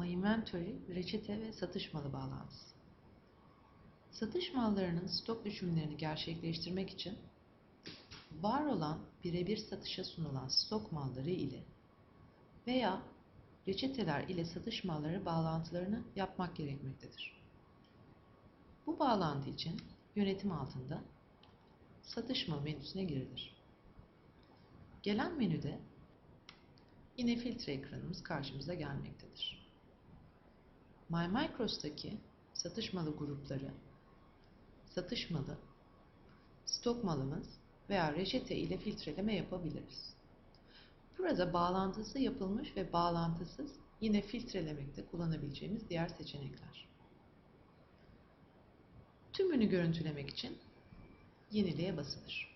My Inventory, reçete ve satış malı bağlantısı. Satış mallarının stok düşümlerini gerçekleştirmek için var olan birebir satışa sunulan stok malları ile veya reçeteler ile satış malları bağlantılarını yapmak gerekmektedir. Bu bağlantı için yönetim altında satış malı menüsüne girilir. Gelen menüde yine filtre ekranımız karşımıza gelmektedir. MyMicros'taki satış malı grupları, satış malı, stok malımız veya reçete ile filtreleme yapabiliriz. Burada bağlantısı yapılmış ve bağlantısız yine filtrelemekte kullanabileceğimiz diğer seçenekler. Tümünü görüntülemek için yenileye basılır.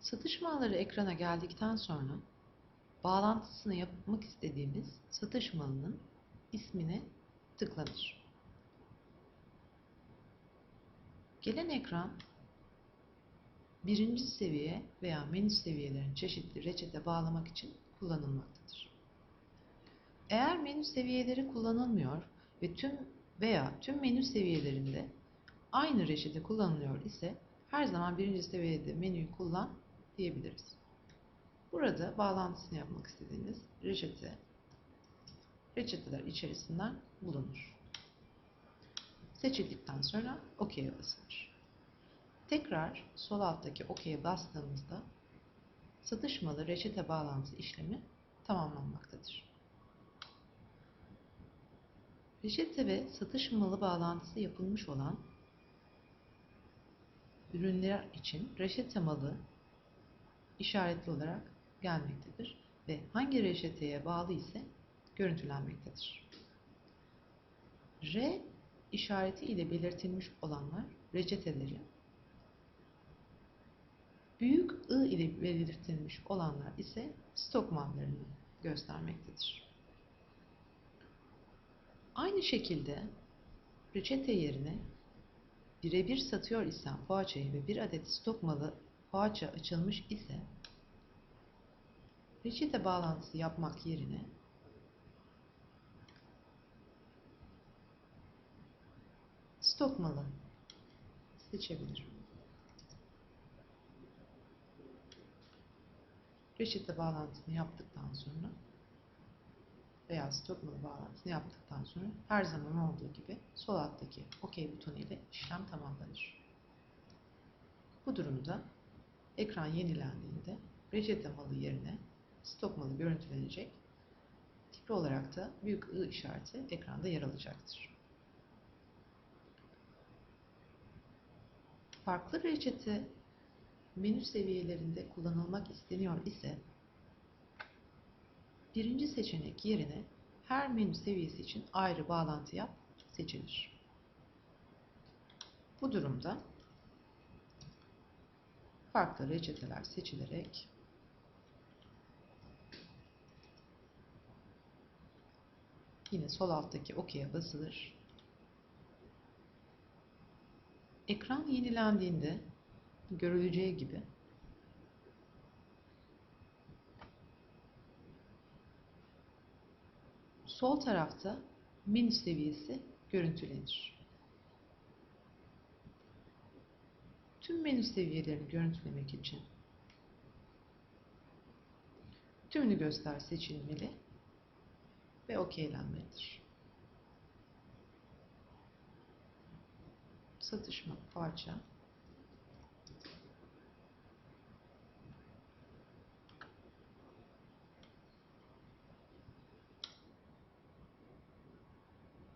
Satış malları ekrana geldikten sonra bağlantısını yapmak istediğimiz satış malının ismine tıklanır. Gelen ekran birinci seviye veya menü seviyelerin çeşitli reçete bağlamak için kullanılmaktadır. Eğer menü seviyeleri kullanılmıyor ve tüm veya tüm menü seviyelerinde aynı reçete kullanılıyor ise her zaman birinci seviyede menüyü kullan diyebiliriz. Burada bağlantısını yapmak istediğimiz reçete reçeteler içerisinden bulunur. Seçildikten sonra OK'ye basılır. Tekrar sol alttaki OK'ye bastığımızda satış malı reçete bağlantı işlemi tamamlanmaktadır. Reçete ve satış malı bağlantısı yapılmış olan ürünler için reçete malı işaretli olarak gelmektedir ve hangi reçeteye bağlı ise görüntülenmektedir. R işareti ile belirtilmiş olanlar reçeteleri, büyük I ile belirtilmiş olanlar ise stok mallarını göstermektedir. Aynı şekilde reçete yerine birebir satıyor isen poğaçayı ve bir adet stok malı poğaça açılmış ise reçete bağlantısı yapmak yerine stok malı seçebilirim. Reçete bağlantısını yaptıktan sonra veya stok malı bağlantısını yaptıktan sonra her zaman olduğu gibi sol alttaki OK butonu ile işlem tamamlanır. Bu durumda ekran yenilendiğinde reçete malı yerine stok malı görüntülenecek. Tipli olarak da büyük I işareti ekranda yer alacaktır. Farklı reçete menü seviyelerinde kullanılmak isteniyor ise birinci seçenek yerine her menü seviyesi için ayrı bağlantı yap seçilir. Bu durumda farklı reçeteler seçilerek yine sol alttaki OK'ye basılır. Ekran yenilendiğinde görüleceği gibi sol tarafta menü seviyesi görüntülenir. Tüm menü seviyelerini görüntülemek için tümünü göster seçilmeli ve okeylenmelidir. Satışma parça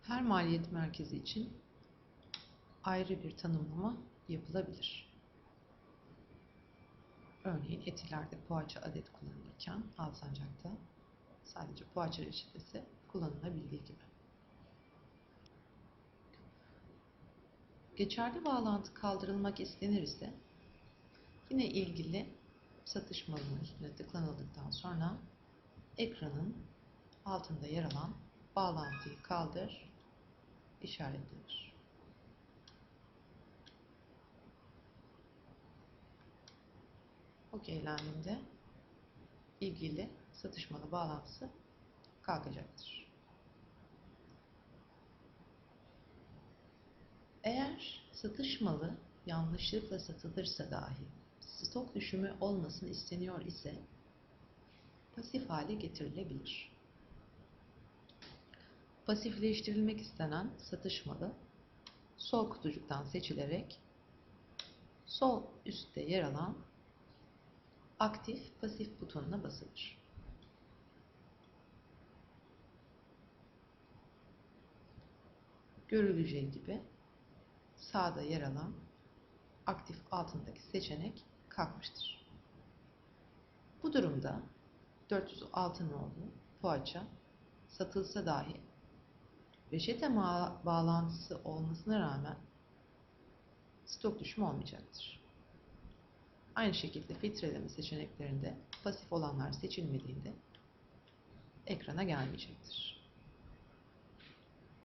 her maliyet merkezi için ayrı bir tanımlama yapılabilir. Örneğin etilerde poğaça adet kullanılırken Alsancak'ta sadece poğaça reçetesi kullanılabildiği gibi. Geçerli bağlantı kaldırılmak istenir ise yine ilgili satış malının üstüne tıklanıldıktan sonra ekranın altında yer alan bağlantıyı kaldır işaretlenir. Okeylendiğinde ilgili satışmalı bağlantısı kalkacaktır. Eğer satış malı yanlışlıkla satılırsa dahi stok düşümü olmasını isteniyor ise pasif hale getirilebilir. Pasifleştirilmek istenen satış malı sol kutucuktan seçilerek sol üstte yer alan aktif pasif butonuna basılır. Görüleceği gibi sağda yer alan aktif altındaki seçenek kalkmıştır. Bu durumda 406 nolu poğaça satılsa dahi reçete bağlantısı olmasına rağmen stok düşümü olmayacaktır. Aynı şekilde filtreleme seçeneklerinde pasif olanlar seçilmediğinde ekrana gelmeyecektir.